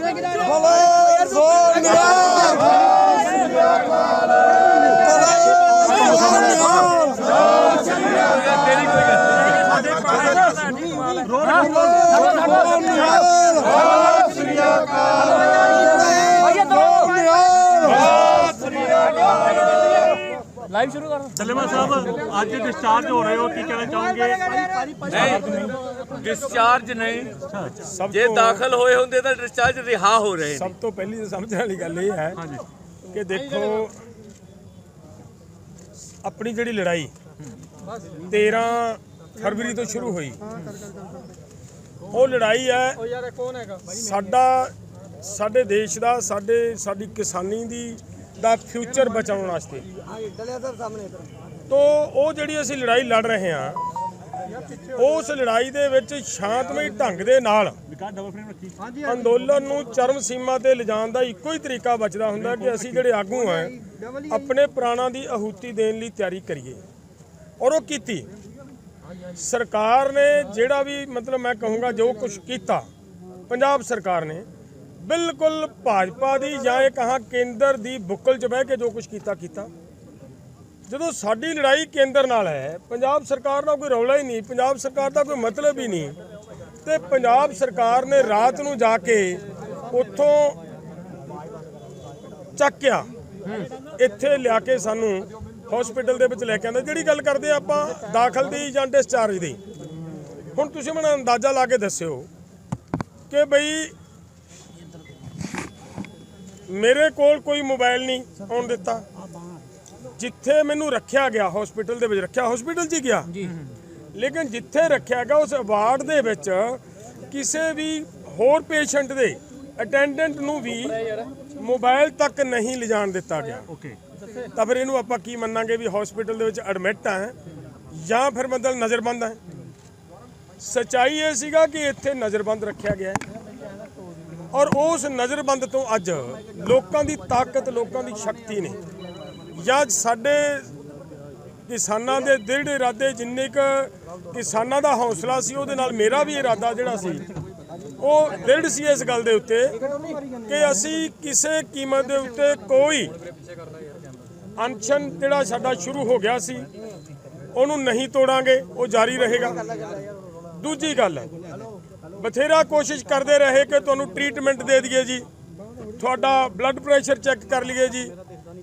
ਨਿਹਾਲ live ਸ਼ੁਰੂ ਕਰ। ਚੱਲੇਵਾ ਸਾਹਿਬ ਅੱਜ ਡਿਸਚਾਰਜ ਹੋ ਰਹੇ ਹੋ ਕੀ ਕਹਿਣਾ ਚਾਹੋਗੇ? ਨਹੀਂ। ਡਿਸਚਾਰਜ ਨਹੀਂ। ਜੇ ਦਾਖਲ ਹੋਏ ਹੁੰਦੇ ਤਾਂ ਡਿਸਚਾਰਜ ਰਿਹਾ ਹੋ ਰਹੇ ਸਭ ਤੋਂ ਪਹਿਲੀ ਸਮਝਣ ਵਾਲੀ ਗੱਲ ਇਹ ਹੈ ਕਿ ਦੇਖੋ ਆਪਣੀ ਜਿਹੜੀ ਲੜਾਈ 13 ਫਰਵਰੀ ਤੋਂ ਸ਼ੁਰੂ ਹੋਈ। ਉਹ ਲੜਾਈ ਹੈ ਸਾਡਾ ਸਾਡੇ ਦੇਸ਼ ਦਾ ਸਾਡੇ ਸਾਡੀ ਕਿਸਾਨੀ ਦੀ ਦਾ ਫਿਊਚਰ ਬਚਾਉਣ ਵਾਸਤੇ। ਤੋਂ ਉਹ ਜਿਹੜੀ ਅਸੀਂ ਲੜਾਈ ਲੜ ਰਹੇ ਹਾਂ ਉਸ ਲੜਾਈ ਦੇ ਵਿੱਚ ਸ਼ਾਂਤਮਈ ਢੰਗ ਦੇ ਨਾਲ ਅੰਦੋਲਨ ਨੂੰ ਚਰਮ ਸੀਮਾ ਤੇ ਲਿਜਾਣ ਦਾ ਇੱਕੋ ਹੀ ਤਰੀਕਾ ਬਚਦਾ ਹੁੰਦਾ ਕਿ ਅਸੀਂ ਜਿਹੜੇ ਆਗੂ ਆ ਆਪਣੇ ਪ੍ਰਾਣਾਂ ਦੀ ਆਹੂਤੀ ਦੇਣ ਲਈ ਤਿਆਰੀ ਕਰੀਏ। ਔਰ ਉਹ ਕੀਤੀ। ਸਰਕਾਰ ਨੇ ਜਿਹੜਾ ਵੀ ਮਤਲਬ ਮੈਂ ਕਹੂੰਗਾ ਜੋ ਕੁਝ ਕੀਤਾ ਪੰਜਾਬ ਸਰਕਾਰ ਨੇ ਬਿਲਕੁਲ ਭਾਜਪਾ ਦੀ ਜਾਂ ਇਹ ਕਹਾਂ ਕੇਂਦਰ ਦੀ ਬੁੱਕਲ 'ਚ ਬਹਿ ਕੇ ਜੋ ਕੁਝ ਕੀਤਾ ਕੀਤਾ। ਜਦੋਂ ਸਾਡੀ ਲੜਾਈ ਕੇਂਦਰ ਨਾਲ ਹੈ, ਪੰਜਾਬ ਸਰਕਾਰ ਦਾ ਕੋਈ ਰੌਲਾ ਹੀ ਨਹੀਂ, ਪੰਜਾਬ ਸਰਕਾਰ ਦਾ ਕੋਈ ਮਤਲਬ ਹੀ ਨਹੀਂ, ਤੇ ਪੰਜਾਬ ਸਰਕਾਰ ਨੇ ਰਾਤ ਨੂੰ ਜਾ ਕੇ ਉੱਥੋਂ ਚੱਕਿਆ ਇੱਥੇ ਲਿਆ ਕੇ ਸਾਨੂੰ ਹਸਪੀਟਲ ਦੇ ਵਿੱਚ ਲੈ ਕੇ ਆਂਦਾ ਜਿਹੜੀ ਗੱਲ ਕਰਦੇ ਆਪਾਂ, ਦਾਖਲ ਦੀ ਜਾਂ ਡਿਸਚਾਰਜ ਦੀ, ਹੁਣ ਤੁਸੀਂ ਮੈਨੂੰ ਅੰਦਾਜ਼ਾ ਲਾ ਕੇ ਦੱਸਿਓ ਕਿ ਬਈ ਮੇਰੇ ਕੋਲ ਕੋਈ ਮੋਬਾਈਲ ਨਹੀਂ ਆਉਣ ਦਿੱਤਾ। ਜਿੱਥੇ ਮੈਨੂੰ ਰੱਖਿਆ ਗਿਆ ਹਸਪੀਟਲ ਦੇ ਵਿੱਚ ਰੱਖਿਆ ਹਸਪੀਟਲ 'ਚ ਹੀ ਗਿਆ। ਜੀ। ਲੇਕਿਨ ਜਿੱਥੇ ਰੱਖਿਆ ਗਿਆ ਉਸ ਵਾਰਡ ਦੇ ਵਿੱਚ ਕਿਸੇ ਵੀ ਹੋਰ ਪੇਸ਼ੈਂਟ ਦੇ ਅਟੈਂਡੈਂਟ ਨੂੰ ਵੀ ਮੋਬਾਈਲ ਤੱਕ ਨਹੀਂ ਲਿਜਾਣ ਦਿੱਤਾ ਗਿਆ। ਓਕੇ। ਤਾਂ ਫਿਰ ਇਹਨੂੰ ਆਪਾਂ ਕੀ ਮੰਨਾਂਗੇ ਵੀ ਹਸਪੀਟਲ ਦੇ ਵਿੱਚ ਐਡਮਿਟ ਹੈ ਜਾਂ ਫਿਰ ਮਤਲਬ ਨਜ਼ਰਬੰਦ ਹੈ ਸਚਾਈ ਇਹ ਸੀਗਾ ਕਿ ਇੱਥੇ ਨਜ਼ਰਬੰਦ ਰੱਖਿਆ ਗਿਆ। ਹੈ ਔਰ ਉਸ ਨਜ਼ਰਬੰਦ ਤੋਂ ਅੱਜ ਲੋਕਾਂ ਦੀ ਤਾਕਤ ਲੋਕਾਂ ਦੀ ਸ਼ਕਤੀ ਨੇ। ਜਾਂ ਸਾਡੇ ਕਿਸਾਨਾਂ ਦੇ ਦਿਲ ਇਰਾਦੇ ਜਿੰਨੇ ਕ ਕਿਸਾਨਾਂ ਦਾ ਹੌਸਲਾ ਸੀ, ਉਹਦੇ ਨਾਲ ਮੇਰਾ ਵੀ ਇਰਾਦਾ ਜਿਹੜਾ ਸੀ, ਉਹ ਦ੍ਰਿੜ ਸੀ ਇਸ ਗੱਲ ਦੇ ਉੱਤੇ ਕਿ ਅਸੀਂ ਕਿਸੇ ਕੀਮਤ ਦੇ ਉੱਤੇ ਕੋਈ ਅਨਸ਼ਨ ਜਿਹੜਾ ਸਾਡਾ ਸ਼ੁਰੂ ਹੋ ਗਿਆ ਸੀ, ਉਹਨੂੰ ਨਹੀਂ ਤੋੜਾਂਗੇ, ਉਹ ਜਾਰੀ ਰਹੇਗਾ। ਦੂਜੀ ਗੱਲ, ਬਥੇਰਾ ਕੋਸ਼ਿਸ਼ ਕਰਦੇ ਰਹੇ ਕਿ ਤੁਹਾਨੂੰ ਟ੍ਰੀਟਮੈਂਟ ਦੇ ਦਈਏ ਜੀ, ਤੁਹਾਡਾ ਬਲੱਡ ਪ੍ਰੈਸ਼ਰ ਚੈੱਕ ਕਰ ਲਈਏ ਜੀ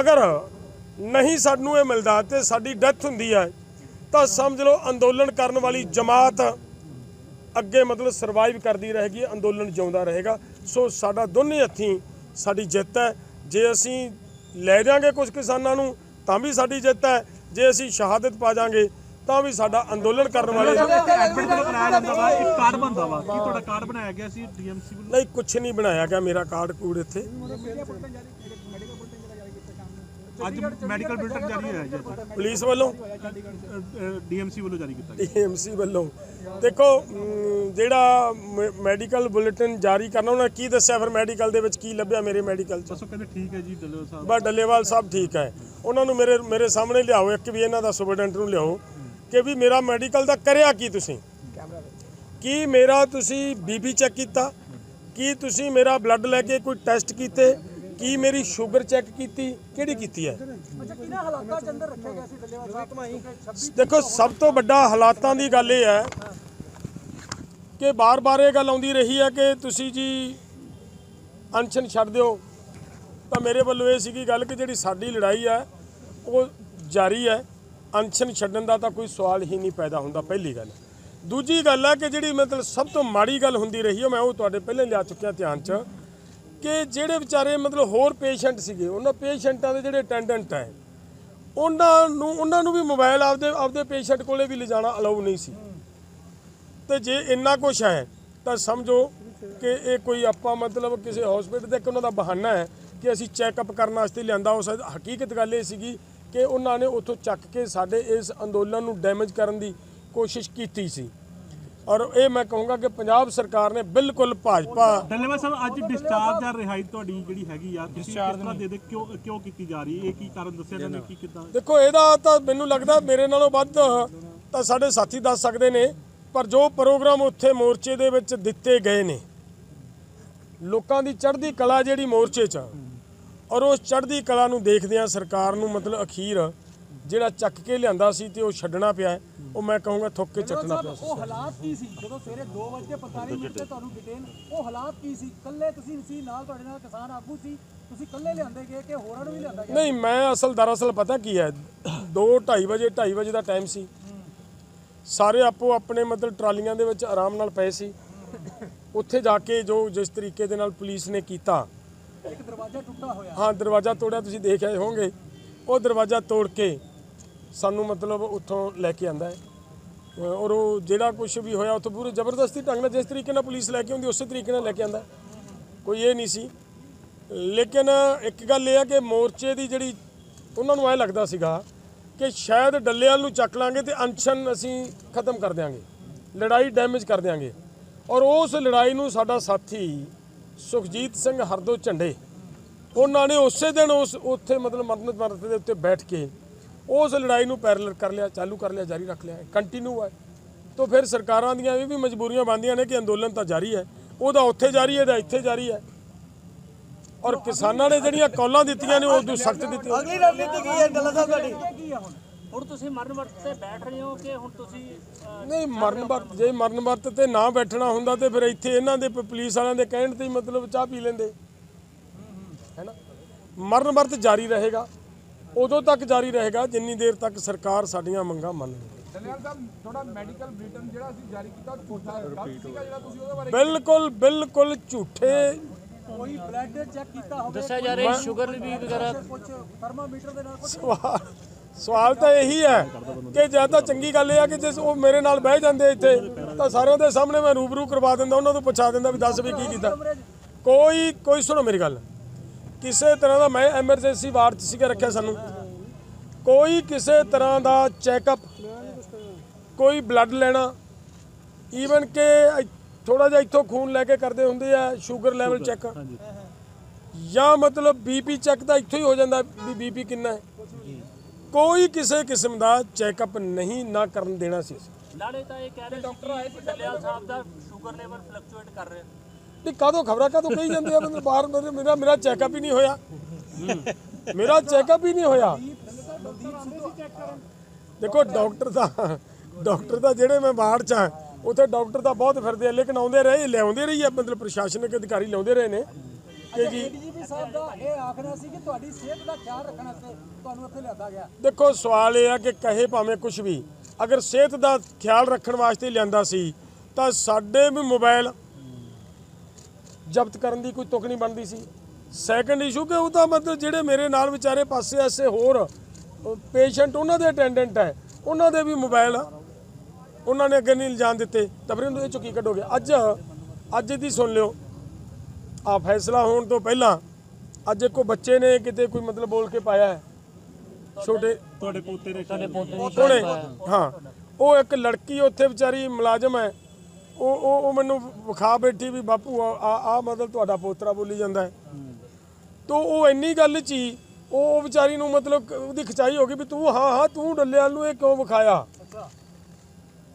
ਅਗਰ ਨਹੀਂ ਸਾਨੂੰ ਇਹ ਮਿਲਦਾ ਤੇ ਸਾਡੀ ਡੈਥ ਹੁੰਦੀ ਹੈ ਤਾਂ ਸਮਝ ਲਓ ਅੰਦੋਲਨ ਕਰਨ ਵਾਲੀ ਜਮਾਤ ਅੱਗੇ ਮਤਲਬ ਸਰਵਾਈਵ ਕਰਦੀ ਰਹੇਗੀ ਅੰਦੋਲਨ ਜਿਉਂਦਾ ਰਹੇਗਾ। ਸੋ ਸਾਡਾ ਦੋਨੇ ਹੱਥੀਂ ਸਾਡੀ ਜਿੱਤ ਹੈ। ਜੇ ਅਸੀਂ ਲੈ ਜਾਾਂਗੇ ਕੁਝ ਕਿਸਾਨਾਂ ਨੂੰ ਤਾਂ ਵੀ ਸਾਡੀ ਜਿੱਤ ਹੈ। ਜੇ ਅਸੀਂ ਸ਼ਹਾਦਤ ਪਾ ਜਾਾਂਗੇ ਤਾਂ ਵੀ ਸਾਡਾ ਅੰਦੋਲਨ ਕਰਨ ਵਾਲੇ ਐਡਮਿਟ ਜਦੋਂ ਕਰਾਇਆ ਜਾਂਦਾ ਵਾ ਇੱਕ ਕਾਰਡ ਬਣਦਾ ਵਾ। ਕੀ ਤੁਹਾਡਾ ਕਾਰਡ ਬਣਾਇਆ ਗਿਆ ਸੀ? ਡੀਐਮਸੀ ਵੱਲੋਂ? ਨਹੀਂ ਕੁਛ ਨਹੀਂ ਬਣਾਇਆ ਗਿਆ ਮੇਰਾ ਕਾਰਡ ਕੂਡ ਇੱਥੇ। ਅੱਜ ਮੈਡੀਕਲ ਬੁਲੇਟਿਨ ਜਾਰੀ ਹੋਇਆ ਜੀ ਅੱਜ। ਪੁਲਿਸ ਵੱਲੋਂ? ਡੀਐਮਸੀ ਵੱਲੋਂ ਜਾਰੀ ਕੀਤਾ ਗਿਆ। ਡੀਐਮਸੀ ਵੱਲੋਂ। ਦੇਖੋ ਜਿਹੜਾ ਮੈਡੀਕਲ ਬੁਲੇਟਿਨ ਜਾਰੀ ਕਰਨਾ ਉਹਨਾਂ ਨੇ ਕੀ ਦੱਸਿਆ? ਫਿਰ ਮੈਡੀਕਲ ਦੇ ਵਿੱਚ ਕੀ ਲੱਭਿਆ ਮੇਰੇ ਮੈਡੀਕਲ 'ਚ? ਬਸ ਕਹਿੰਦੇ ਠੀਕ ਹੈ ਜੀ ਡੱਲੇਵਾਲ ਸਾਹਿਬ। ਬਾ ਡੱਲੇਵਾਲ ਸਾਹਿਬ ਠੀਕ ਹੈ। ਉਹਨਾਂ ਨੂੰ ਮੇਰੇ ਮੇਰੇ ਸਾਹਮਣੇ ਲਿਆਓ ਇੱਕ ਵੀ ਇਹਨਾਂ ਦਾ ਸੁਪਰਡੈਂਟ ਨੂੰ ਲਿਆਓ ਕਿ ਵੀ ਮੇਰਾ ਮੈਡੀਕਲ ਦਾ ਕਰਿਆ ਕੀ ਤੁਸੀਂ? ਕੀ ਮੇਰਾ ਤੁਸੀਂ ਬੀਪੀ ਚੈੱਕ ਕੀਤਾ? ਕੀ ਤੁਸੀਂ ਮੇਰਾ ਬਲੱਡ ਲੈ ਕੇ ਕੋਈ ਟੈਸਟ ਕੀਤੇ? ਕੀ ਮੇਰੀ ਸ਼ੂਗਰ ਚੈੱਕ ਕੀਤੀ? ਕਿਹੜੀ ਕੀਤੀ ਹੈ? ਦੇਖੋ ਸਭ ਤੋਂ ਵੱਡਾ ਹਾਲਾਤਾਂ ਦੀ ਗੱਲ ਇਹ ਹੈ ਕਿ ਬਾਰ-ਬਾਰ ਇਹ ਗੱਲ ਆਉਂਦੀ ਰਹੀ ਹੈ ਕਿ ਤੁਸੀਂ ਜੀ ਅਨਸ਼ਨ ਛੱਡ ਦਿਓ। ਤਾਂ ਮੇਰੇ ਵੱਲੋਂ ਇਹ ਸੀਗੀ ਗੱਲ ਕਿ ਜਿਹੜੀ ਸਾਡੀ ਲੜਾਈ ਹੈ ਉਹ ਜਾਰੀ ਹੈ। ਅਨਸ਼ਨ ਛੱਡਣ ਦਾ ਤਾਂ ਕੋਈ ਸਵਾਲ ਹੀ ਨਹੀਂ ਪੈਦਾ ਹੁੰਦਾ ਪਹਿਲੀ ਗੱਲ। ਦੂਜੀ ਗੱਲ ਹੈ ਕਿ ਜਿਹੜੀ ਮਤਲਬ ਸਭ ਤੋਂ ਮਾੜੀ ਗੱਲ ਹੁੰਦੀ ਰਹੀ ਹੈ ਮੈਂ ਉਹ ਤੁਹਾਡੇ ਪਹਿਲੇ ਲਿਆ ਚੁੱਕਿਆ ਧਿਆਨ 'ਚ ਕਿ ਜਿਹੜੇ ਵਿਚਾਰੇ ਮਤਲਬ ਹੋਰ ਪੇਸ਼ੈਂਟ ਸੀਗੇ, ਉਹਨਾਂ ਪੇਸ਼ੈਂਟਾਂ ਦੇ ਜਿਹੜੇ ਅਟੈਂਡੈਂਟ ਹੈ, ਉਹਨਾਂ ਨੂੰ ਉਹਨਾਂ ਨੂੰ ਵੀ ਮੋਬਾਈਲ ਆਪਦੇ ਆਪਦੇ ਪੇਸ਼ੈਂਟ ਕੋਲੇ ਵੀ ਲਿਜਾਣਾ ਅਲਾਉ ਨਹੀਂ ਸੀ। ਤੇ ਜੇ ਇੰਨਾ ਕੁਝ ਹੈ, ਤਾਂ ਸਮਝੋ ਕਿ ਇਹ ਕੋਈ ਆਪਾਂ ਮਤਲਬ ਕਿਸੇ ਹਸਪੀਟਲ ਦਾ ਇੱਕ ਉਹਨਾਂ ਦਾ ਬਹਾਨਾ ਹੈ ਕਿ ਅਸੀਂ ਚੈੱਕਅਪ ਕਰਨ ਵਾਸਤੇ ਲਿਆਂਦਾ। ਉਸ ਹਕੀਕਤ ਗੱਲ ਇਹ ਸੀਗੀ ਕਿ ਉਹਨਾਂ ਨੇ ਉੱਥੋਂ ਚੱਕ ਕੇ ਸਾਡੇ ਇਸ ਅੰਦੋਲਨ ਨੂੰ ਡੈਮੇਜ ਕਰਨ ਦੀ ਕੋਸ਼ਿਸ਼ ਕੀਤੀ ਸੀ। ਔਰ ਇਹ ਮੈਂ ਕਹੂੰਗਾ ਕਿ ਪੰਜਾਬ ਸਰਕਾਰ ਨੇ ਬਿਲਕੁਲ ਭਾਜਪਾ ਡੱਲੇਵਾਲ ਸਾਹਿਬ ਅੱਜ ਡਿਸਚਾਰਜ ਜਾਂ ਰਿਹਾਈ ਤੁਹਾਡੀ ਜਿਹੜੀ ਹੈਗੀ ਆ ਤੁਸੀਂ ਕਿਸ ਤਰ੍ਹਾਂ ਦੇ ਦੇ ਕਿਉਂ ਕਿਉਂ ਕੀਤੀ ਜਾ ਰਹੀ ਹੈ? ਇਹ ਕੀ ਕਾਰਨ ਦੱਸਿਆ ਇਹਨਾਂ ਨੇ ਕੀ ਕਿਦਾਂ? ਦੇਖੋ ਇਹਦਾ ਤਾਂ ਮੈਨੂੰ ਲੱਗਦਾ ਮੇਰੇ ਨਾਲੋਂ ਵੱਧ ਤਾਂ ਸਾਡੇ ਸਾਥੀ ਦੱਸ ਸਕਦੇ ਨੇ ਪਰ ਜੋ ਪ੍ਰੋਗਰਾਮ ਉੱਥੇ ਮੋਰਚੇ ਦੇ ਵਿੱਚ ਦਿੱਤੇ ਗਏ ਨੇ ਲੋਕਾਂ ਦੀ ਚੜ੍ਹਦੀ ਕਲਾ ਜਿਹੜੀ ਮੋਰਚੇ 'ਚ ਔਰ ਉਸ ਚੜ੍ਹਦੀ ਕਲਾ ਨੂੰ ਦੇਖਦਿਆਂ ਸਰਕਾਰ ਨੂੰ ਮਤਲਬ ਅਖੀਰ ਜਿਹੜਾ ਚੱਕ ਕੇ ਲਿਆਂਦਾ ਸੀ ਤੇ ਉਹ ਛੱਡਣਾ ਪਿਆ ਉਹ ਮੈਂ ਕਹੂੰਗਾ ਥੁੱਕ ਕੇ ਚੱਟਣਾ ਪਿਆ ਉਹ ਹਾਲਾਤ ਕੀ ਸੀ? ਜਦੋਂ ਸਵੇਰੇ 2 ਵਜੇ 45 ਮਿੰਟ ਤੇ ਤੁਹਾਨੂੰ ਡਿਟੇਨ ਉਹ ਹਾਲਾਤ ਕੀ ਸੀ? ਕੱਲੇ ਤੁਸੀਂ ਸੀ ਨਾਲ ਤੁਹਾਡੇ ਨਾਲ ਕਿਸਾਨ ਆਗੂ ਸੀ ਤੁਸੀਂ ਕੱਲੇ ਲਿਆਂਦੇ ਗਏ ਕਿ ਹੋਰਾਂ ਨੂੰ ਵੀ ਲਿਆਂਦਾ ਗਿਆ? ਨਹੀਂ ਮੈਂ ਅਸਲ ਦਰਅਸਲ ਪਤਾ ਕੀ ਹੈ? 2 2:30 ਵਜੇ 2:30 ਵਜੇ ਦਾ ਟਾਈਮ ਸੀ। ਸਾਰੇ ਆਪੋ ਆਪਣੇ ਮਤਲਬ ਟਰਾਲੀਆਂ ਦੇ ਵਿੱਚ ਆਰਾਮ ਨਾਲ ਪਏ ਸੀ। ਉੱਥੇ ਜਾ ਕੇ ਜੋ ਜਿਸ ਤਰੀਕੇ ਦੇ ਨਾਲ ਪੁਲਿਸ ਨੇ ਕੀਤਾ। ਇੱਕ ਦਰਵਾਜ਼ਾ ਟੁੱਟਾ ਹੋਇਆ। ਹਾਂ ਦਰਵਾਜ਼ਾ ਤੋੜਿਆ ਤੁਸੀਂ ਦੇਖ ਆਏ ਹੋਵੋਗੇ। ਉਹ ਦਰਵਾਜ਼ਾ ਤੋੜ ਕੇ ਸਾਨੂੰ ਮਤਲਬ ਉੱਥੋਂ ਲੈ ਕੇ ਆਂਦਾ ਹੈ। ਔਰ ਉਹ ਜਿਹੜਾ ਕੁਝ ਵੀ ਹੋਇਆ, ਉੱਥੋਂ ਪੂਰੇ ਜ਼ਬਰਦਸਤੀ ਢੰਗ ਨਾਲ ਜਿਸ ਤਰੀਕੇ ਨਾਲ ਪੁਲਿਸ ਲੈ ਕੇ ਆਉਂਦੀ, ਉਸੇ ਤਰੀਕੇ ਨਾਲ ਲੈ ਕੇ ਆਂਦਾ ਕੋਈ ਇਹ ਨਹੀਂ ਸੀ। ਲੇਕਿਨ ਇੱਕ ਗੱਲ ਇਹ ਹੈ ਕਿ ਮੋਰਚੇ ਦੀ ਜਿਹੜੀ ਉਹਨਾਂ ਨੂੰ ਐ ਲੱਗਦਾ ਸੀਗਾ ਕਿ ਸ਼ਾਇਦ ਡੱਲੇਵਾਲ ਨੂੰ ਚੱਕ ਲਾਂਗੇ ਤੇ ਅਨਸ਼ਨ ਅਸੀਂ ਖਤਮ ਕਰ ਦਿਆਂਗੇ। ਲੜਾਈ ਡੈਮੇਜ ਕਰ ਦਿਆਂਗੇ। ਔਰ ਉਸ ਲੜਾਈ ਨੂੰ ਸਾਡਾ ਸਾਥੀ ਸੁਖਜੀਤ ਸਿੰਘ ਹਰਦੋ ਝੰਡੇ, ਉਹਨਾਂ ਨੇ ਉਸੇ ਦਿਨ ਉਸ, ਉੱਥੇ ਮਤਲਬ ਮਰਨ ਮਰਤੇ ਦੇ ਉੱਤੇ ਬੈਠ ਕੇ ਉਸ ਲੜਾਈ ਨੂੰ ਪੈਰਲਲ ਕਰ ਲਿਆ ਚਾਲੂ ਕਰ ਲਿਆ ਜਾਰੀ ਰੱਖ ਲਿਆ ਕੰਟੀਨਿਊ ਹੈ। ਤੋਂ ਫਿਰ ਸਰਕਾਰਾਂ ਦੀਆਂ ਇਹ ਵੀ ਮਜਬੂਰੀਆਂ ਬਣਦੀਆਂ ਨੇ ਕਿ ਅੰਦੋਲਨ ਤਾਂ ਜਾਰੀ ਹੈ। ਉਹਦਾ ਉੱਥੇ ਜਾਰੀ ਹੈ ਇਹਦਾ ਇੱਥੇ ਜਾਰੀ ਹੈ? ਔਰ ਕਿਸਾਨਾਂ ਨੇ ਜਿਹੜੀਆਂ ਕੌਲਾਂ ਦਿੱਤੀਆਂ ਨੇ ਉਹ ਤੋਂ ਸਖਤ ਦਿੱਤੀਆਂ ਅਗਲੀ ਰਣਨੀਤੀ ਕੀ ਹੈ? ਡੱਲਾ ਸਾਹਿਬ ਤੁਹਾਡੀ। ਕੀ ਹੈ ਹੁਣ ਹੁਣ ਤੁਸੀਂ ਮਰਨ ਵਰਤ ਤੇ ਬੈਠ ਰਹੇ ਹੋ ਕਿ ਹੁਣ ਤੁਸੀਂ ਨਹੀਂ ਮਰਨ ਵਰਤ ਜੇ ਮਰਨ ਵਰਤ ਤੇ ਨਾ ਬੈਠਣਾ ਹੁੰਦਾ ਤੇ ਫਿਰ ਇੱਥੇ ਇਹਨਾਂ ਦੇ ਪੁਲਿਸ ਵਾਲਿਆਂ ਦੇ ਕਹਿਣ ਤੇ ਹੀ ਮਤਲਬ ਚਾਹ ਪੀ ਲੈਂਦੇ। ਹੈਨਾ ਮਰਨ ਵਰਤ ਜਾਰੀ ਰਹੇਗਾ। ਉਦੋਂ ਤੱਕ ਜਾਰੀ ਰਹੇਗਾ ਜਿੰਨੀ ਦੇਰ ਤੱਕ ਸਰਕਾਰ ਸਾਡੀਆਂ ਮੰਗਾਂ ਮੰਨ ਲਵੇ। ਦਲਿਆਲ ਸਾਹਿਬ ਥੋੜਾ ਮੈਡੀਕਲ ਬੁਲੇਟਿਨ ਜਿਹੜਾ ਅਸੀਂ ਜਾਰੀ ਕੀਤਾ ਉਹ ਝੂਠਾ ਗਲਤ ਸੀਗਾ ਜਿਹੜਾ ਤੁਸੀਂ ਉਹਦੇ ਬਾਰੇ ਬਿਲਕੁਲ ਬਿਲਕੁਲ ਝੂਠੇ। ਕੋਈ ਬਲੱਡ ਚੈੱਕ ਕੀਤਾ ਹੋਵੇ ਦੱਸਿਆ ਜਾ ਰਿਹਾ ਸ਼ੂਗਰ ਵੀ ਵਗੈਰਾ। ਕੁਝ ਥਰਮਾਮੀਟਰ ਦੇ ਨਾਲ ਕੁਝ ਸਵਾਲ ਸਵਾਲ ਤਾਂ ਇਹੀ ਹੈ ਕਿ ਜਾਂ ਤਾਂ ਚੰਗੀ ਗੱਲ ਇਹ ਆ ਕਿ ਜੇ ਉਹ ਮੇਰੇ ਨਾਲ ਬਹਿ ਜਾਂਦੇ ਇੱਥੇ ਤਾਂ ਸਾਰਿਆਂ ਦੇ ਸਾਹਮਣੇ ਮੈਂ ਰੂਬਰੂ ਕਰਵਾ ਦਿੰਦਾ ਉਹਨਾਂ ਤੋਂ ਪੁੱਛਾ ਦਿੰਦਾ ਵੀ ਦੱਸ ਵੀ ਕੀ ਕੀਤਾ। ਕੋਈ ਕੋਈ ਸੁਣੋ ਮੇਰੀ ਗੱਲ। ਕਿਸੇ ਤਰ੍ਹਾਂ ਦਾ ਮੈਂ ਐਮਰਜੈਂਸੀ ਵਾਰਡ 'ਚ ਸੀਗਾ ਰੱਖਿਆ ਸਾਨੂੰ। ਕੋਈ ਕਿਸੇ ਤਰ੍ਹਾਂ ਦਾ ਚੈੱਕਅਪ ਕੋਈ ਬਲੱਡ ਲੈਣਾ ਈਵਨ ਕਿ ਥੋੜਾ ਜਿਹਾ ਇੱਥੋਂ ਖੂਨ ਲੈ ਕੇ ਕਰਦੇ ਹੁੰਦੇ ਆ ਸ਼ੂਗਰ ਲੈਵਲ ਚੈੱਕ ਜਾਂ ਮਤਲਬ ਬੀਪੀ ਚੈੱਕ ਤਾਂ ਇੱਥੋਂ ਹੀ ਹੋ ਜਾਂਦਾ ਵੀ ਬੀਪੀ ਕਿੰਨਾ ਹੈ। ਕੋਈ ਕਿਸੇ ਕਿਸਮ ਦਾ ਚੈੱਕਅਪ ਨਹੀਂ ਨਾ ਕਰਨ ਦੇਣਾ ਸੀ। ਨਾਲੇ ਤਾਂ ਇਹ ਕਹਿ ਰਹੇ ਡਾਕਟਰ ਆਏ ਸੀ ਡੱਲੇਵਾਲ ਸਾਹਿਬ ਦਾ ਸ਼ੂਗਰ ਲੈਵਲ ਫਲਕਚੁਏਟ ਕਰ ਰਿਹਾ। ਨਹੀਂ ਕਾਹਦੋਂ ਖਬਰਾਂ ਕਾਹਦੋਂ ਕਹੀ ਜਾਂਦੇ ਆ? ਮਤਲਬ ਬਾਹਰ ਮੇਰੇ- ਮੇਰਾ ਮੇਰਾ ਚੈੱਕਅਪ ਹੀ ਨਹੀਂ ਹੋਇਆ। ਮੇਰਾ ਚੈੱਕਅਪ ਹੀ ਨਹੀਂ ਹੋਇਆ। ਦੇਖੋ ਡਾਕਟਰ ਦਾ ਡਾਕਟਰ ਦਾ ਜਿਹੜੇ ਮੈਂ ਬਾਹਰ ਚ ਆ ਉੱਥੇ ਡਾਕਟਰ ਤਾਂ ਬਹੁਤ ਫਿਰਦੇ ਆ ਲੇਕਿਨ ਆਉਂਦੇ ਰਹੇ ਲਿਆਉਂਦੇ ਰਹੀ ਆ ਮਤਲਬ ਪ੍ਰਸ਼ਾਸਨਿਕ ਅਧਿਕਾਰੀ ਲਾਉਂਦੇ ਰਹੇ ਨੇ। ਕਿ ਜੀ ਡੀਜੀਪੀ ਸਾਹਿਬ ਦਾ ਇਹ ਆਖਣਾ ਸੀ ਕਿ ਤੁਹਾਡੀ ਸਿਹਤ ਦਾ ਖਿਆਲ ਰੱਖਣ ਵਾਸਤੇ ਤੁਹਾਨੂੰ ਇੱਥੇ ਲਿਆਂਦਾ ਗਿਆ। ਦੇਖੋ ਸਵਾਲ ਇਹ ਆ ਕਿ ਕਹੇ ਭਾਵੇਂ ਕੁਝ ਵੀ। ਅਗਰ ਸਿਹਤ ਦਾ ਖਿਆਲ ਰੱਖਣ ਵਾਸਤੇ ਲਿਆਂਦਾ ਸੀ ਤਾਂ ਸਾਡੇ ਵੀ ਮੋਬਾਈਲ ਜ਼ਬਤ ਕਰਨ ਦੀ ਕੋਈ ਤੁਕ ਨਹੀਂ ਬਣਦੀ ਸੀ। ਸੈਕੰਡ ਇਸ਼ੂ ਕਿ ਉਹ ਤਾਂ ਮਤਲਬ ਜਿਹੜੇ ਮੇਰੇ ਨਾਲ ਵਿਚਾਰੇ ਪਾਸੇ ਐਸੇ ਹੋਰ ਪੇਸ਼ੈਂਟ ਉਹਨਾਂ ਦੇ ਅਟੈਂਡੈਂਟ ਹੈ। ਉਹਨਾਂ ਦੇ ਵੀ ਮੋਬਾਈਲ ਉਹਨਾਂ ਨੇ ਅੱਗੇ ਨਹੀਂ ਜਾਣ ਦਿੱਤੇ। ਤਾਂ ਫਿਰ ਇਹਨੂੰ ਇਹ ਚੋਂ ਕੀ ਕੱਢੋਗੇ? ਅੱਜ ਅੱਜ ਦੀ ਸੁਣ ਲਿਓ। ਆ ਫੈਸਲਾ ਹੋਣ ਤੋਂ ਪਹਿਲਾਂ ਅੱਜ ਕੋ ਬੱਚੇ ਨੇ ਕਿਤੇ ਕੋਈ ਮਤਲਬ ਬੋਲ ਕੇ ਪਾਇਆ ਹੈ। ਛੋਟੇ ਤੁਹਾਡੇ ਪੋਤੇ ਨੇ ਤੁਹਾਡੇ ਕੋਲੇ ਹਾਂ। ਉਹ ਇੱਕ ਲੜਕੀ ਉੱਥੇ ਵਿਚਾਰੀ ਮੁਲਾਜ਼ਮ ਹੈ। ਉਹ ਉਹ ਉਹ ਮੈਨੂੰ ਵਿਖਾ ਬੈਠੀ ਵੀ ਬਾਪੂ ਆ ਆ ਮਤਲਬ ਤੁਹਾਡਾ ਪੋਤਰਾ ਬੋਲੀ ਜਾਂਦਾ ਹੈ। ਤੋ ਉਹ ਇੰਨੀ ਗੱਲ ਚ ਹੀ ਉਹ ਵਿਚਾਰੀ ਨੂੰ ਮਤਲਬ ਉਹਦੀ ਖਿਚਾਈ ਹੋ ਗਈ ਵੀ ਤੂੰ ਹਾਂ ਹਾਂ ਤੂੰ ਡੱਲਿਆਂ ਨੂੰ ਇਹ ਕਿਉਂ ਵਿਖਾਇਆ?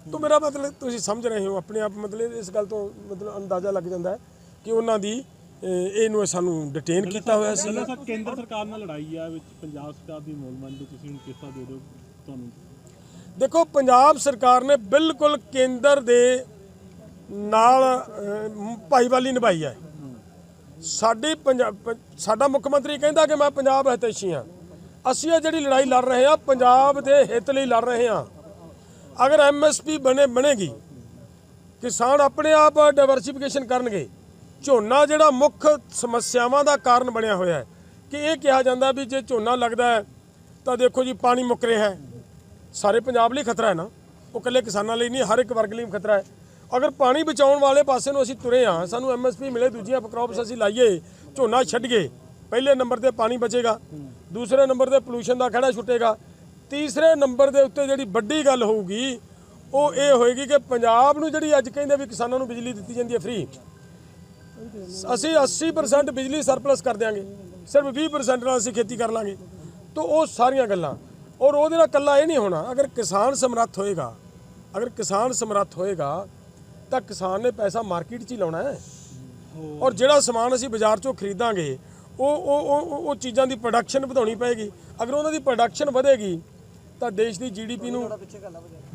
ਤੋ ਮੇਰਾ ਮਤਲਬ ਤੁਸੀਂ ਸਮਝ ਰਹੇ ਹੋ ਆਪਣੇ ਆਪ ਮਤਲਬ ਇਸ ਗੱਲ ਤੋਂ ਮਤਲਬ ਅੰਦਾਜ਼ਾ ਲੱਗ ਜਾਂਦਾ ਹੈ ਕਿ ਉਹਨਾਂ ਦੀ ਇਹ- ਇਹਨੂੰ ਸਾਨੂੰ ਡਿਟੇਨ ਕੀਤਾ ਹੋਇਆ ਸੀ। ਕੇਂਦਰ ਸਰਕਾਰ ਨਾਲ ਲੜਾਈ ਆ ਵਿੱਚ ਪੰਜਾਬ ਸਰਕਾਰ ਦੀ ਮੌਲਮਨ ਦੇ ਤੁਸੀਂ ਹੁਣ ਕਿਸ ਦੇ ਦਿਓ ਤੁਹਾਨੂੰ? ਦੇਖੋ ਪੰਜਾਬ ਸਰਕਾਰ ਨੇ ਬਿਲਕੁਲ ਕੇਂਦਰ ਦੇ ਨਾਲ ਭਾਈਵਾਲੀ ਨਿਭਾਈ ਹੈ ਸਾਡੀ ਪੰਜਾਬ ਸਾਡਾ ਮੁੱਖ ਮੰਤਰੀ ਕਹਿੰਦਾ ਕਿ ਮੈਂ ਪੰਜਾਬ ਹਿਤੈਸ਼ੀ ਹਾਂ ਅਸੀਂ ਇਹ ਜਿਹੜੀ ਲੜਾਈ ਲੜ ਰਹੇ ਹਾਂ ਪੰਜਾਬ ਦੇ ਹਿੱਤ ਲਈ ਲੜ ਰਹੇ ਹਾਂ ਅਗਰ ਐਮਐਸਪੀ ਬਣੇ ਬਣੇਗੀ, ਕਿਸਾਨ ਆਪਣੇ ਆਪ ਡਾਈਵਰਸਿਫਿਕੇਸ਼ਨ ਕਰਨਗੇ। ਝੋਨਾ ਜਿਹੜਾ ਮੁੱਖ ਸਮੱਸਿਆਵਾਂ ਦਾ ਕਾਰਨ ਬਣਿਆ ਹੋਇਆ ਹੈ, ਕਿ ਇਹ ਕਿਹਾ ਜਾਂਦਾ ਵੀ ਜੇ ਝੋਨਾ ਲੱਗਦਾ ਹੈ, ਤਾਂ ਦੇਖੋ ਜੀ ਪਾਣੀ ਮੁੱਕ ਰਿਹਾ ਹੈ। ਸਾਰੇ ਪੰਜਾਬ ਲਈ ਖਤਰਾ ਹੈ ਨਾ। ਉਹ ਇਕੱਲੇ ਕਿਸਾਨਾਂ ਲਈ ਨਹੀਂ, ਹਰ ਇੱਕ ਵਰਗ ਲਈ ਖਤਰਾ ਹੈ। ਅਗਰ ਪਾਣੀ ਬਚਾਉਣ ਵਾਲੇ ਪਾਸੇ ਨੂੰ ਅਸੀਂ ਤੁਰੇ ਹਾਂ, ਸਾਨੂੰ ਐਮਐਸਪੀ ਮਿਲੇ, ਦੂਜੀਆਂ ਕ੍ਰੌਪਸ ਅਸੀਂ ਲਾਈਏ, ਝੋਨਾ ਛੱਡੀਏ ਪਹਿਲੇ ਨੰਬਰ ਤੇ ਪਾਣੀ ਬਚੇਗਾ, ਦੂਸਰੇ ਨੰਬਰ ਤੇ ਪੋਲੂਸ਼ਨ ਦਾ ਖੜਾ ਛੁੱਟੇਗਾ, ਤੀਸਰੇ ਨੰਬਰ ਦੇ ਉੱਤੇ ਜਿਹੜੀ ਵੱਡੀ ਗੱਲ ਹੋਊਗੀ, ਉਹ ਇਹ ਹੋਏਗੀ ਕਿ ਪੰਜਾਬ ਨੂੰ ਜਿਹੜੀ ਅੱਜ ਕਹਿੰਦੇ ਵੀ ਕਿਸਾਨਾਂ ਨੂੰ ਬਿਜਲੀ ਦਿੱਤੀ ਜਾਂਦੀ ਹੈ ਫ੍ਰੀ ਅਸੀਂ 80% ਬਿਜਲੀ ਸਰਪਲਸ ਕਰ ਦਿਆਂਗੇ, ਸਿਰਫ 20% ਨਾਲ ਅਸੀਂ ਖੇਤੀ ਕਰ ਲਾਂਗੇ, ਤਾਂ ਉਹ ਸਾਰੀਆਂ ਗੱਲਾਂ, ਔਰ ਉਹਦੇ ਨਾਲ ਕੱਲਾ ਇਹ ਨਹੀਂ ਹੋਣਾ, ਅਗਰ ਕਿਸਾਨ ਸਮਰੱਥ ਹੋਏਗਾ, ਅਗਰ ਕਿਸਾਨ ਸਮਰੱਥ ਹੋਏਗਾ ਤਾਂ ਕਿਸਾਨ ਨੇ ਪੈਸਾ ਮਾਰਕੀਟ 'ਚ ਹੀ ਲਾਉਣਾ ਹੈ। ਔਰ ਜਿਹੜਾ ਸਮਾਨ ਅਸੀਂ ਬਾਜ਼ਾਰ 'ਚੋਂ ਖਰੀਦਾਂਗੇ ਉਹ ਉਹ ਉਹ- ਚੀਜ਼ਾਂ ਦੀ ਪ੍ਰੋਡਕਸ਼ਨ ਵਧਾਉਣੀ ਪਏਗੀ। ਅਗਰ ਉਹਨਾਂ ਦੀ ਪ੍ਰੋਡਕਸ਼ਨ ਵਧੇਗੀ ਤਾਂ ਦੇਸ਼ ਦੀ ਜੀਡੀਪੀ ਨੂੰ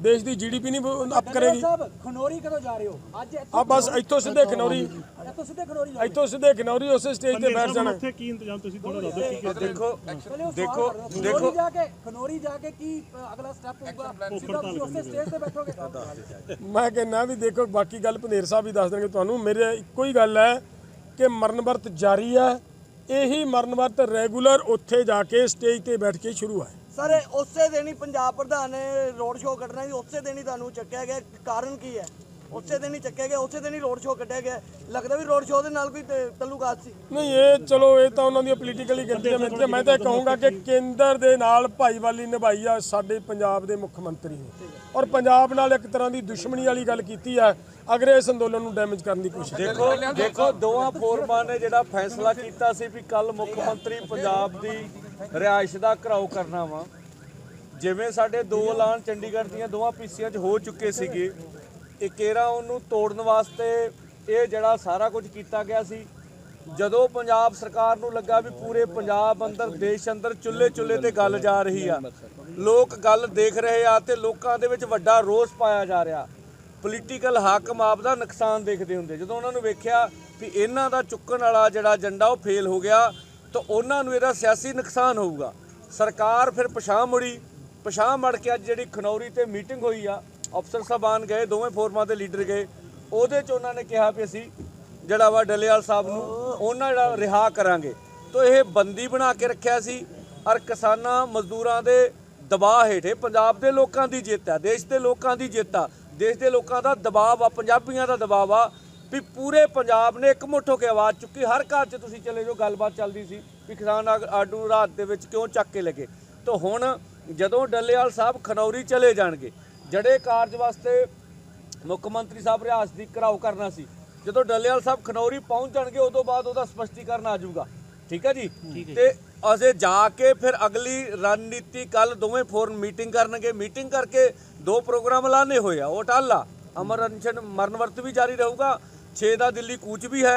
ਦੇਸ਼ ਦੀ ਜੀਡੀਪੀ ਨਹੀਂ ਅਪ ਕਰੇਗੀ। ਸਾਹਿਬ ਖਨੋਰੀ ਕਦੋਂ ਜਾ ਰਹੇ ਹੋ? ਅੱਜ ਆ ਬਸ ਇੱਥੋਂ ਸਿੱਧੇ ਖਨੌਰੀ। ਇੱਥੋਂ ਸਿੱਧੇ ਖਨੋਰੀ ਜਾ ਇੱਥੋਂ ਸਿੱਧੇ ਖਨੌਰੀ ਉਸੇ ਸਟੇਜ ਤੇ ਬੈਠ ਜਾਣਾ। ਉੱਥੇ ਕੀ ਇੰਤਜ਼ਾਮ ਤੁਸੀਂ ਥੋੜਾ ਦੱਸੋ ਕੀ ਕੀ ਦੇਖੋ ਦੇਖੋ ਦੇਖੋ ਖਨੋਰੀ ਜਾ ਕੇ ਖਨੋਰੀ ਜਾ ਕੇ ਕੀ ਅਗਲਾ ਸਟੈਪ ਹੋਊਗਾ? ਸਿੱਧਾ ਤੁਸੀਂ ਉਸੇ ਸਟੇਜ ਤੇ ਬੈਠੋਗੇ। ਮੈਂ ਕਹਿੰਦਾ ਵੀ ਦੇਖੋ ਬਾਕੀ ਗੱਲ ਭਨੇਰ ਸਾਹਿਬ ਵੀ ਦੱਸ ਦੇਣਗੇ ਤੁਹਾਨੂੰ। ਮੇਰੇ ਇੱਕੋ ਹੀ ਗੱਲ ਹੈ ਕਿ ਮਰਨ ਵਰਤ ਜਾਰੀ ਹੈ। ਇਹੀ ਮਰਨ ਵਰਤ ਰੈਗੂਲਰ ਉੱਥੇ ਜਾ ਕੇ ਸਟੇਜ ਤੇ ਬੈਠ ਕੇ ਸ਼ੁਰੂ ਹੈ। ਸਰ ਉਸੇ ਦਿਨ ਹੀ ਪੰਜਾਬ ਪ੍ਰਧਾਨ ਨੇ ਰੋਡ ਸ਼ੋਅ ਕੱਢਣਾ ਸੀ ਉਸੇ ਦਿਨ ਹੀ ਤੁਹਾਨੂੰ ਚੱਕਿਆ ਗਿਆ। ਕਾਰਨ ਕੀ ਹੈ? ਉਸੇ ਦਿਨ ਹੀ ਚੱਕਿਆ ਗਿਆ ਉਸੇ ਦਿਨ ਹੀ ਰੋਡ ਸ਼ੋਅ ਕੱਢਿਆ ਗਿਆ। ਲੱਗਦਾ ਵੀ ਰੋਡ ਸ਼ੋਅ ਦੇ ਨਾਲ ਕੋਈ ਤਾਲੁਕਾਤ ਸੀ। ਨਹੀਂ ਇਹ ਚਲੋ ਇਹ ਤਾਂ ਉਹਨਾਂ ਦੀਆਂ ਪੋਲੀਟੀਕਲੀ ਗਲਤੀਆਂ ਮੈਂ ਤੇ ਮੈਂ ਤਾਂ ਇਹ ਕਹੂੰਗਾ ਕਿ ਕੇਂਦਰ ਦੇ ਨਾਲ ਭਾਈਵਾਲੀ ਨਿਭਾਈ ਆ ਸਾਡੇ ਪੰਜਾਬ ਦੇ ਮੁੱਖ ਮੰਤਰੀ ਨੇ। ਔਰ ਪੰਜਾਬ ਨਾਲ ਇੱਕ ਤਰ੍ਹਾਂ ਦੀ ਦੁਸ਼ਮਣੀ ਵਾਲੀ ਗੱਲ ਕੀਤੀ ਹੈ ਅਗਰ ਇਸ ਅੰਦੋਲਨ ਨੂੰ ਡੈਮੇਜ ਕਰਨ ਦੀ ਕੋਸ਼ਿਸ਼ ਦੇਖੋ ਦੇਖੋ ਦੋਵਾਂ ਫੋਰਮਾਂ ਨੇ ਜਿਹੜਾ ਫੈਸਲਾ ਕੀਤਾ ਸੀ ਵੀ ਕੱਲ ਮੁੱਖ ਮੰਤਰੀ ਪੰਜਾਬ ਦੀ ਰਿਹਾਇਸ਼ ਦਾ ਘਰਾਓ ਕਰਨਾ ਵਾ। ਜਿਵੇਂ ਸਾਡੇ ਦੋ ਐਲਾਨ ਚੰਡੀਗੜ੍ਹ ਦੀਆਂ ਦੋਵਾਂ ਪੀਸੀਆਂ 'ਚ ਹੋ ਚੁੱਕੇ ਸੀਗੇ ਇਹ ਉਹਨੂੰ ਤੋੜਨ ਵਾਸਤੇ ਇਹ ਜਿਹੜਾ ਸਾਰਾ ਕੁਝ ਕੀਤਾ ਗਿਆ ਸੀ। ਜਦੋਂ ਪੰਜਾਬ ਸਰਕਾਰ ਨੂੰ ਲੱਗਾ ਵੀ ਪੂਰੇ ਪੰਜਾਬ ਅੰਦਰ, ਦੇਸ਼ ਅੰਦਰ ਚੁੱਲ੍ਹੇ ਚੁੱਲ੍ਹੇ ਤੇ ਗੱਲ ਜਾ ਰਹੀ ਆ। ਲੋਕ ਗੱਲ ਦੇਖ ਰਹੇ ਆ ਤੇ ਲੋਕਾਂ ਦੇ ਵਿੱਚ ਵੱਡਾ ਰੋਸ ਪਾਇਆ ਜਾ ਰਿਹਾ। ਪੋਲੀਟੀਕਲ ਹਾਕਮ ਆਪ ਦਾ ਨੁਕਸਾਨ ਦੇਖਦੇ ਹੁੰਦੇ। ਜਦੋਂ ਉਹਨਾਂ ਨੂੰ ਵੇਖਿਆ ਵੀ ਇਹਨਾਂ ਦਾ ਚੁੱਕਣ ਵਾਲਾ ਜਿਹੜਾ ਏਜੰਡਾ ਉਹ ਫੇਲ ਹੋ ਗਿਆ ਤਾਂ ਉਹਨਾਂ ਨੂੰ ਇਹਦਾ ਸਿਆਸੀ ਨੁਕਸਾਨ ਹੋਊਗਾ। ਸਰਕਾਰ ਫਿਰ ਪਛਾਣ ਮੁੜੀ, ਪਛਾਣ ਮੜ ਕੇ ਅੱਜ ਜਿਹੜੀ ਖਨੌਰੀ ਤੇ ਮੀਟਿੰਗ ਹੋਈ ਆ, ਅਫਸਰ ਸਾਹਿਬਾਨ ਗਏ, ਦੋਵੇਂ ਫੋਰਮਾਂ ਦੇ ਲੀਡਰ ਗਏ। ਉਹਦੇ ਚ ਉਹਨਾਂ ਨੇ ਕਿਹਾ ਵੀ ਅਸੀਂ ਜਿਹੜਾ ਵਾ ਡਲੇਵਾਲ ਸਾਹਿਬ ਨੂੰ ਉਹਨਾਂ ਜਿਹੜਾ ਰਿਹਾ ਕਰਾਂਗੇ। ਤਾਂ ਇਹ ਬੰਦੀ ਬਣਾ ਕੇ ਰੱਖਿਆ ਸੀ ਔਰ ਕਿਸਾਨਾਂ ਮਜ਼ਦੂਰਾਂ ਦੇ ਦਬਾਅ ਹੇਠੇ ਪੰਜਾਬ ਦੇ ਲੋਕਾਂ ਦੀ ਜਿੱਤ ਹੈ ਦੇਸ਼ ਦੇ ਲੋਕਾਂ ਦੀ ਜਿੱਤ ਆ। ਦੇਸ਼ ਦੇ ਲੋਕਾਂ ਦਾ ਦਬਾਅ ਆ ਪੰਜਾਬੀਆਂ ਦਾ ਦਬਾਅ ਆ ਵੀ ਪੂਰੇ ਪੰਜਾਬ ਨੇ ਇਕਮੁੱਠ ਹੋ ਕੇ ਆਵਾਜ਼ ਚੁੱਕੀ। ਹਰ ਘਰ 'ਚ ਤੁਸੀਂ ਚਲੇ ਜਾਓ ਗੱਲਬਾਤ ਚੱਲਦੀ ਸੀ ਵੀ ਕਿਸਾਨ ਆਡੂ ਰਾਤ ਦੇ ਵਿੱਚ ਕਿਉਂ ਚੱਕ ਕੇ ਲੱਗੇ। ਤਾਂ ਹੁਣ ਜਦੋਂ ਡੱਲੇਵਾਲ ਸਾਹਿਬ ਖਨੌਰੀ ਚਲੇ ਜਾਣਗੇ ਜੜੇ ਕਾਰਜ ਵਾਸਤੇ ਮੁੱਖ ਮੰਤਰੀ ਸਾਹਿਬ ਰਿਆਸਤ ਦੀ ਘਰਾਓ ਕਰਨਾ ਸੀ ਜਦੋਂ ਡੱਲੇਵਾਲ ਸਾਹਿਬ ਖਨੌਰੀ ਪਹੁੰਚ ਜਾਣਗੇ ਉਦੋਂ ਬਾਅਦ ਉਹਦਾ ਸਪਸ਼ਟੀਕਰਨ ਆ ਜਾਊਗਾ। ਠੀਕ ਹੈ ਜੀ? ਤੇ ਅਸੀਂ ਜਾ ਕੇ ਫਿਰ ਅਗਲੀ ਰਣਨੀਤੀ ਕੱਲ ਦੋਵੇਂ ਫੋਰਮ ਮੀਟਿੰਗ ਕਰਨਗੇ। ਮੀਟਿੰਗ ਕਰਕੇ ਦੋ ਪ੍ਰੋਗਰਾਮ ਲਾਣੇ ਹੋਏ ਆ। ਉਹ ਟਾਲਾ ਅਮਰ ਅਨਸ਼ਨ ਮਰਨ ਵਰਤ ਵੀ ਜਾਰੀ ਰਹੂਗਾ। 6 ਦਾ ਦਿੱਲੀ ਕੂਚ ਵੀ ਹੈ।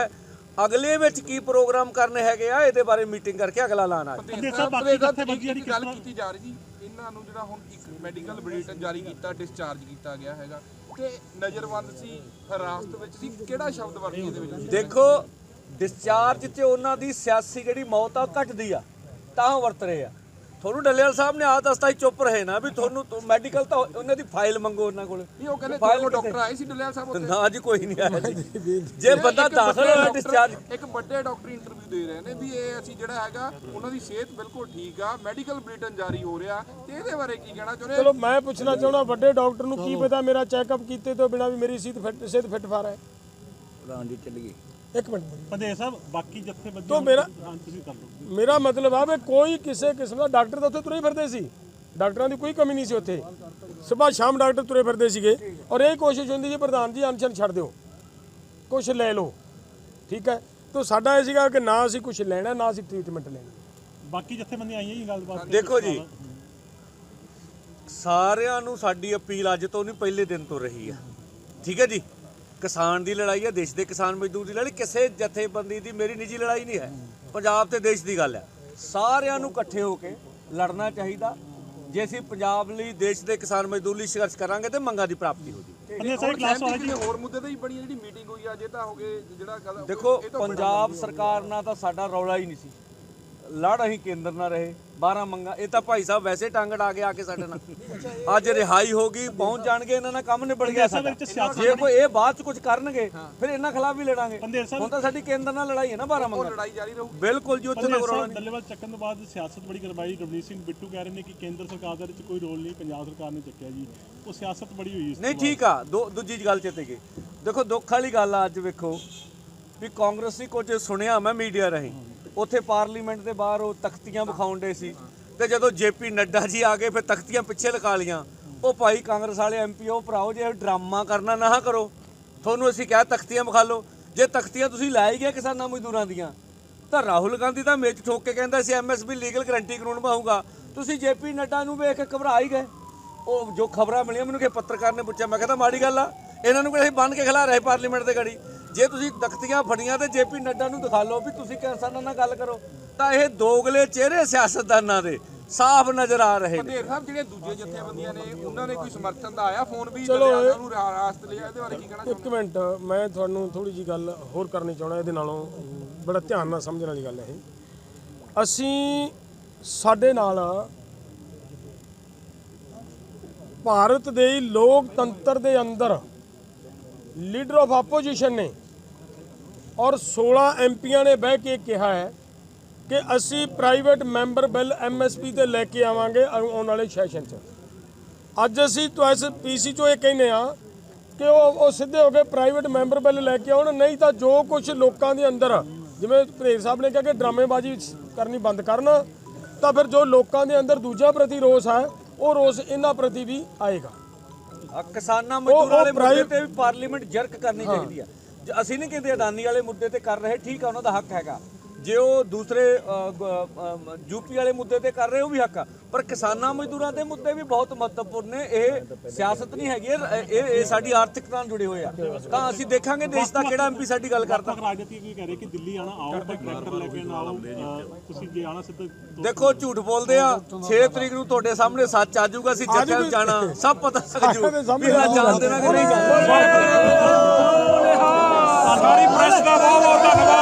ਅਗਲੇ ਵਿੱਚ ਕੀ ਪ੍ਰੋਗਰਾਮ ਕਰਨੇ ਹੈਗੇ ਆ ਇਹਦੇ ਬਾਰੇ ਮੀਟਿੰਗ ਕਰਕੇ ਅਗਲਾ ਲਾਣਾ ਅੱਗੇ ਸਭ ਬਾਕੀ ਜਥੇਬੰਦੀਆਂ ਦੀ ਜਿਹੜੀ ਕਿਸ ਗੱਲ ਤਰ੍ਹਾਂ ਕੀਤੀ ਜਾ ਰਹੀ ਜੀ। ਇਹਨਾਂ ਨੂੰ ਜਿਹੜਾ ਹੁਣ ਇੱਕ ਮੈਡੀਕਲ ਬੁਲੇਟਿਨ ਜਾਰੀ ਕੀਤਾ ਡਿਸਚਾਰਜ ਕੀਤਾ ਗਿਆ ਹੈਗਾ। ਤੇ ਨਜ਼ਰਬੰਦ ਸੀ ਹਿਰਾਸਤ ਵਿੱਚ ਸੀ। ਕਿਹੜਾ ਸ਼ਬਦ ਵਰਤੀ ਇਹਦੇ ਵਿੱਚ? ਦੇਖੋ ਡਿਸਚਾਰਜ ਤੇ ਉਹਨਾਂ ਦੀ ਸਿਆਸੀ ਜਿਹੜੀ ਮੌਤ ਆ ਘਟਦੀ ਆ। ਤਾਂ ਵਰਤ ਰਹੇ ਆ। ਤੁਹਾਨੂੰ ਡੱਲੇਵਾਲ ਸਾਹਿਬ ਨੇ ਆ ਦੱਸਤਾ ਹੀ ਚੁੱਪ ਰਹੇ ਨਾ ਵੀ ਤੁਹਾਨੂੰ ਮੈਡੀਕਲ ਤਾਂ ਉਹਨਾਂ ਦੀ ਫਾਈਲ ਮੰਗੋ ਉਹਨਾਂ ਕੋਲ। ਨਹੀਂ ਉਹ ਕਹਿੰਦੇ ਫਾਈਲ? ਡਾਕਟਰ ਆਏ ਸੀ ਡੱਲੇਵਾਲ ਸਾਹਿਬ ਉੱਥੇ? ਨਾ ਜੀ ਕੋਈ ਨਹੀਂ ਆਇਆ ਜੀ। ਜੇ ਬੰਦਾ ਦਾਖਲ ਹੋਇਆ ਡਿਸਚਾਰਜ ਇੱਕ ਵੱਡੇ ਡਾਕਟਰ ਇੰਟਰਵਿਊ ਦੇ ਰਹੇ ਨੇ ਵੀ ਇਹ ਅਸੀਂ ਜਿਹੜਾ ਹੈਗਾ ਉਹਨਾਂ ਦੀ ਸਿਹਤ ਬਿਲਕੁਲ ਠੀਕ ਆ ਮੈਡੀਕਲ ਬੁਲੇਟਿਨ ਜਾਰੀ ਹੋ ਰਿਹਾ ਤੇ ਇਹਦੇ ਬਾਰੇ ਕੀ ਕਹਿਣਾ ਚਾਹੁੰਦੇ ਚਲੋ ਮੈਂ ਪੁੱਛਣਾ ਚਾਹੁੰਦਾ ਵੱਡੇ ਡਾਕਟਰ ਨੂੰ ਕੀ ਪਤਾ ਮੇਰਾ ਚੈੱਕਅਪ ਕੀਤੇ ਤੋਂ ਬਿਨਾ ਵੀ ਮੇਰੀ ਸਿਹਤ ਫਿੱਟ ਸਿਹਤ ਫਿੱਟ ਫਾਰ ਹੈ। ਇੱਕ ਮਿੰਟ ਪੰਦੇ ਸਾਹਿਬ ਬਾਕੀ ਜਥੇਬੰਦੀਆਂ ਤੋਂ ਮੇਰਾ- ਹਾਂ ਤੁਸੀਂ ਕਰ ਲਓ। ਮੇਰਾ ਮਤਲਬ ਆ ਵੀ ਕੋਈ ਕਿਸੇ ਕਿਸਮ ਦਾ ਡਾਕਟਰ ਤਾਂ ਉੱਥੇ ਤੁਰੇ ਫਿਰਦੇ ਸੀ। ਡਾਕਟਰਾਂ ਦੀ ਕੋਈ ਕਮੀ ਨਹੀਂ ਸੀ ਉੱਥੇ। ਸਵੇਰ ਸ਼ਾਮ ਡਾਕਟਰ ਤੁਰੇ ਫਿਰਦੇ ਸੀਗੇ। ਔਰ ਇਹ ਕੋਸ਼ਿਸ਼ ਹੁੰਦੀ ਜੀ ਪ੍ਰਧਾਨ ਜੀ ਅਨਸ਼ਨ ਛੱਡ ਦਿਓ। ਕੁਝ ਲੈ ਲਓ। ਠੀਕ ਹੈ? ਤਾਂ ਸਾਡਾ ਇਹ ਸੀਗਾ ਕਿ ਨਾ ਅਸੀਂ ਕੁਝ ਲੈਣਾ ਨਾ ਅਸੀਂ ਟ੍ਰੀਟਮੈਂਟ ਲੈਣੀ। ਬਾਕੀ ਜਥੇਬੰਦੀਆਂ ਆਈਆਂ ਹੀ ਗੱਲਬਾਤ ਦੇਖੋ ਜੀ। ਸਾਰਿਆਂ ਨੂੰ ਸਾਡੀ ਅਪੀਲ ਅੱਜ ਤੋਂ ਨਹੀਂ ਪਹਿਲੇ ਦਿਨ ਤੋਂ ਰਹੀ ਆ। ਠੀਕ ਹੈ ਜੀ? ਕਿਸਾਨ ਦੀ ਲੜਾਈ ਹੈ ਦੇਸ਼ ਦੇ ਕਿਸਾਨ ਮਜ਼ਦੂਰ ਦੀ ਲੜਾਈ ਕਿਸੇ ਜਥੇਬੰਦੀ ਦੀ ਮੇਰੀ ਨਿੱਜੀ ਲੜਾਈ ਨਹੀਂ ਹੈ। ਪੰਜਾਬ ਤੇ ਦੇਸ਼ ਦੀ ਗੱਲ ਹੈ। ਸਾਰਿਆਂ ਨੂੰ ਇਕੱਠੇ ਹੋ ਕੇ ਲੜਨਾ ਚਾਹੀਦਾ। ਜੇ ਅਸੀਂ ਪੰਜਾਬ ਲਈ ਦੇਸ਼ ਦੇ ਕਿਸਾਨ ਮਜ਼ਦੂਰ ਲਈ ਸੰਘਰਸ਼ ਕਰਾਂਗੇ ਤੇ ਮੰਗਾਂ ਦੀ ਪ੍ਰਾਪਤੀ ਹੋ ਜੂਗੀ ਪੰਦੇ ਸਾਹਿਬ ਕਲਾਸ ਵਾਲਾ ਜੀ। ਹੋਰ ਮੁੱਦੇ ਤੇ ਹੀ ਬਣੀ ਜਿਹੜੀ ਮੀਟਿੰਗ ਹੋਈ ਆ ਜੇ ਤਾਂ ਹੋ ਗਏ ਜਿਹੜਾ ਗੱਲ ਦੇਖੋ ਪੰਜਾਬ ਸਰਕਾਰ ਨਾਲ ਤਾਂ ਸਾਡਾ ਰੌਲਾ ਹੀ ਨਹੀਂ ਸੀ। ਲੜ ਅਸੀਂ ਕੇਂਦਰ ਨਾਲ ਰਹੇ 12 ਮੰਗਾ ਇਹ ਤਾਂ ਭਾਈ ਸਾਹਿਬ ਵੈਸੇ ਟੰਗ ਡਾ ਕੇ ਆ ਕੇ ਸਾਡੇ ਨਾਲ। ਅੱਜ ਰਿਹਾਈ ਹੋ ਗਈ ਪਹੁੰਚ ਜਾਣਗੇ ਇਹਨਾਂ ਨਾਲ ਕੰਮ ਨਿਬੜ ਗਿਆ ਸਾਡਾ ਵਿੱਚ ਸਿਆਸਤ ਜੇ ਕੋਈ ਇਹ ਬਾਅਦ ਚ ਕੁਝ ਕਰਨਗੇ ਫਿਰ ਇਹਨਾਂ ਖਿਲਾਫ ਵੀ ਲੜਾਂਗੇ। ਹੁਣ ਤਾਂ ਸਾਡੀ ਕੇਂਦਰ ਨਾਲ ਲੜਾਈ ਹੈ ਨਾ 12 ਮੰਗਾ। ਲੜਾਈ ਜਾਰੀ ਰਹੂ। ਬਿਲਕੁਲ ਜੀ ਉੱਥੇ ਤਾਂ ਸਾਹਿਬ ਦੱਲੇਵਾਲ ਚੱਕਣ ਤੋਂ ਬਾਅਦ ਸਿਆਸਤ ਬੜੀ ਕਰਵਾਈ ਰਵਨੀਤ ਸਿੰਘ ਬਿੱਟੂ ਕਹਿ ਰਹੇ ਨੇ ਕਿ ਕੇਂਦਰ ਸਰਕਾਰ ਦਾ ਵਿੱਚ ਕੋਈ ਰੋਲ ਨਹੀਂ ਪੰਜਾਬ ਸਰਕਾਰ ਨੇ ਚੱਕਿਆ ਜੀ। ਉਹ ਸਿਆਸਤ ਬੜੀ ਹੋਈ ਇਸ ਨਹੀਂ ਠੀਕ ਆ ਦੋ ਦੂਜੀ ਗੱਲ ਚੇਤੇ ਗਈ ਦੇਖੋ ਦੁੱਖ ਵਾਲੀ ਗੱਲ ਆ ਅੱਜ ਵੇਖੋ ਵੀ ਕਾਂਗਰਸੀ ਕੁਝ ਸੁਣਿਆ ਮੈਂ ਮੀਡੀਆ ਰਾਹੀਂ। ਉੱਥੇ ਪਾਰਲੀਮੈਂਟ ਦੇ ਬਾਹਰ ਉਹ ਤਖਤੀਆਂ ਵਿਖਾਉਂਦੇ ਸੀ। ਤੇ ਜਦੋਂ ਜੇਪੀ ਨੱਡਾ ਜੀ ਆ ਗਏ, ਫਿਰ ਤਖਤੀਆਂ ਪਿੱਛੇ ਲਗਾ ਲੀਆਂ ਉਹ ਭਾਈ ਕਾਂਗਰਸ ਵਾਲੇ ਐਮਪੀ ਉਹ ਭਰਾਓ, ਜੇ ਡਰਾਮਾ ਕਰਨਾ ਨਾ ਕਰੋ। ਤੁਹਾਨੂੰ ਅਸੀਂ ਕਿਹਾ ਤਖਤੀਆਂ ਵਿਖਾ ਲਓ। ਜੇ ਤਖਤੀਆਂ ਤੁਸੀਂ ਲੈ ਹੀ ਗਏ ਕਿਸਾਨਾਂ ਮਜ਼ਦੂਰਾਂ ਦੀਆਂ, ਤਾਂ ਰਾਹੁਲ ਗਾਂਧੀ ਤਾਂ ਮੇਚ ਠੋਕ ਕੇ ਕਹਿੰਦਾ ਸੀ ਐਮਐਸਪੀ ਲੀਗਲ ਗਰੰਟੀ ਕਾਨੂੰਨ ਪਾਊਗਾ ਤੁਸੀਂ ਜੇਪੀ ਨੱਡਾ ਨੂੰ ਵੇਖ ਕੇ ਘਬਰਾ ਹੀ ਗਏ। ਉਹ ਜੋ ਖਬਰਾਂ ਮਿਲੀਆਂ, ਮੈਨੂੰ ਕਿ ਪੱਤਰਕਾਰ ਨੇ ਪੁੱਛਿਆ, ਮੈਂ ਕਹਿੰਦਾ ਮਾੜੀ ਗੱਲ ਆ। ਇਹਨਾਂ ਨੂੰ ਕੋਈ ਅਸੀਂ ਬੰਨ ਕੇ ਖਿਲਾ ਰਹੇ ਪਾਰਲੀਮੈਂਟ ਦੇ ਗੜੀ। ਜੇ ਤੁਸੀਂ ਤਖਤੀਆਂ ਫੜੀਆਂ ਤੇ ਜੇਪੀ ਨੱਡਾ ਨੂੰ ਦਿਖਾ ਲਓ ਵੀ ਤੁਸੀਂ ਕਿਸਾਨਾਂ ਨਾਲ ਗੱਲ ਕਰੋ ਤਾਂ ਇਹ ਦੋਗਲੇ ਚਿਹਰੇ ਸਿਆਸਤਦਾਨਾਂ ਦੇ ਸਾਫ਼ ਨਜ਼ਰ ਆ ਰਹੇ ਨੇ। ਸਾਹਿਬ ਜਿਹੜੇ ਦੂਜੇ ਜਥੇਬੰਦੀਆਂ ਨੇ ਉਹਨਾਂ ਨੇ ਕੋਈ ਸਮਰਥਨ ਦਾ ਆਇਆ? ਫੋਨ ਵੀ ਚਲੋ ਨੂੰ ਰਾਸਤ ਲਿਆ ਇਹਦੇ ਬਾਰੇ ਕੀ ਕਹਿਣਾ ਇੱਕ ਮਿੰਟ ਮੈਂ ਤੁਹਾਨੂੰ ਥੋੜੀ ਜੀ ਗੱਲ ਹੋਰ ਕਰਨੀ ਚਾਹਣਾ ਇਹਦੇ ਨਾਲੋਂ ਬੜਾ ਧਿਆਨ ਨਾਲ ਸਮਝਣ ਵਾਲੀ ਗੱਲ ਹੈ ਇਹ। ਅਸੀਂ ਸਾਡੇ ਨਾਲ ਭਾਰਤ ਦੇ ਲੋਕਤੰਤਰ ਦੇ ਅੰਦਰ ਲੀਡਰ ਆਫ ਆਪੋਜੀਸ਼ਨ ਨੇ ਔਰ 16 ਐਮਪੀਆਂ ਨੇ ਬਹਿ ਕੇ ਕਿਹਾ ਹੈ ਕਿ ਅਸੀਂ ਪ੍ਰਾਈਵੇਟ ਮੈਂਬਰ ਬਿੱਲ ਐਮਐਸਪੀ ਤੇ ਲੈ ਕੇ ਆਵਾਂਗੇ ਆਉਣ ਵਾਲੇ ਸੈਸ਼ਨ 'ਚ। ਅੱਜ ਅਸੀਂ ਤੋਂ ਇਸ ਪੀਸੀ ਚੋਂ ਇਹ ਕਹਿੰਦੇ ਆ ਕਿ ਉਹ ਉਹ ਸਿੱਧੇ ਹੋ ਕੇ ਪ੍ਰਾਈਵੇਟ ਮੈਂਬਰ ਬਿੱਲ ਲੈ ਕੇ ਆਉਣ, ਨਹੀਂ ਤਾਂ ਜੋ ਕੁਝ ਲੋਕਾਂ ਦੇ ਅੰਦਰ, ਜਿਵੇਂ ਪ੍ਰੇਰ ਸਾਹਿਬ ਨੇ ਕਿਹਾ ਕਿ ਡਰਾਮੇਬਾਜ਼ੀ ਕਰਨੀ ਬੰਦ ਕਰਨ, ਤਾਂ ਫਿਰ ਜੋ ਲੋਕਾਂ ਦੇ ਅੰਦਰ ਦੂਜਾ ਪ੍ਰਤੀ ਰੋਸ ਹੈ, ਉਹ ਰੋਸ ਇਹਨਾਂ ਪ੍ਰਤੀ ਵੀ ਆਏਗਾ। ਆ ਕਿਸਾਨਾਂ ਮਜ਼ਦੂਰਾਂ ਵਾਲੇ ਮੁੱਦੇ ਤੇ ਵੀ ਪਾਰਲੀਮੈਂਟ ਜਰਕ ਕਰਨੀ ਚਾਹੀਦੀ ਆ। ਅਸੀਂ ਨਹੀਂ ਕਹਿੰਦੇ ਅਡਾਨੀ ਵਾਲੇ ਮੁੱਦੇ ਤੇ ਕਰ ਰਹੇ ਠੀਕ ਆ ਉਹਨਾਂ ਦਾ ਹੱਕ ਹੈਗਾ। ਜੇ ਉਹ ਦੂਸਰੇ ਯੂਪੀ ਵਾਲੇ ਮੁੱਦੇ ਤੇ ਕਰ ਰਹੇ ਉਹ ਵੀ ਹੱਕ ਆ। ਪਰ ਕਿਸਾਨਾਂ ਮਜ਼ਦੂਰਾਂ ਦੇ ਮੁੱਦੇ ਵੀ ਬਹੁਤ ਮਹੱਤਵਪੂਰਨ ਨੇ। ਇਹ ਸਿਆਸਤ ਨਹੀਂ ਹੈਗੀ ਇਹ ਇਹ ਸਾਡੀ ਆਰਥਿਕਤਾ ਨਾਲ ਜੁੜੇ ਹੋਏ ਆ। ਤਾਂ ਅਸੀਂ ਦੇਖਾਂਗੇ ਦੇਸ਼ ਦਾ ਕਿਹੜਾ ਐਮਪੀ ਸਾਡੀ ਗੱਲ ਕਰਦਾ। ਤੱਕ ਰਾਜਨੀਤੀ ਕੀ ਕਹਿ ਰਹੇ ਕਿ ਦਿੱਲੀ ਆਣਾ ਆਓ ਪਰ ਟਰੈਕਟਰ ਲੈ ਕੇ ਨਾ ਆਓ ਅਹ, ਤੁਸੀਂ ਜੇ ਆਣਾ ਸਿੱਧਾ ਦੇਖੋ ਝੂਠ ਬੋਲਦੇ ਆ। 6 ਤਰੀਕ ਨੂੰ ਤੁਹਾਡੇ ਸਾਹਮਣੇ ਸੱਚ ਆ ਜਾਊਗਾ ਅਸੀਂ ਜੱਥਾ ਜਾਣਾ। ਸਭ ਪਤਾ ਲੱਗ ਜੂ ਦੇ ਸਾਹਮਣੇ ਵੀ ਹਾਂ ਜਾਣ ਦੇਣਾ ਕਿ ਨਹੀਂ ਜਾਣ। ਸਾਰੀ ਪ੍ਰੈਸ ਦਾ ਬਹੁਤ ਬਹੁਤ ਧੰਨਵਾਦ।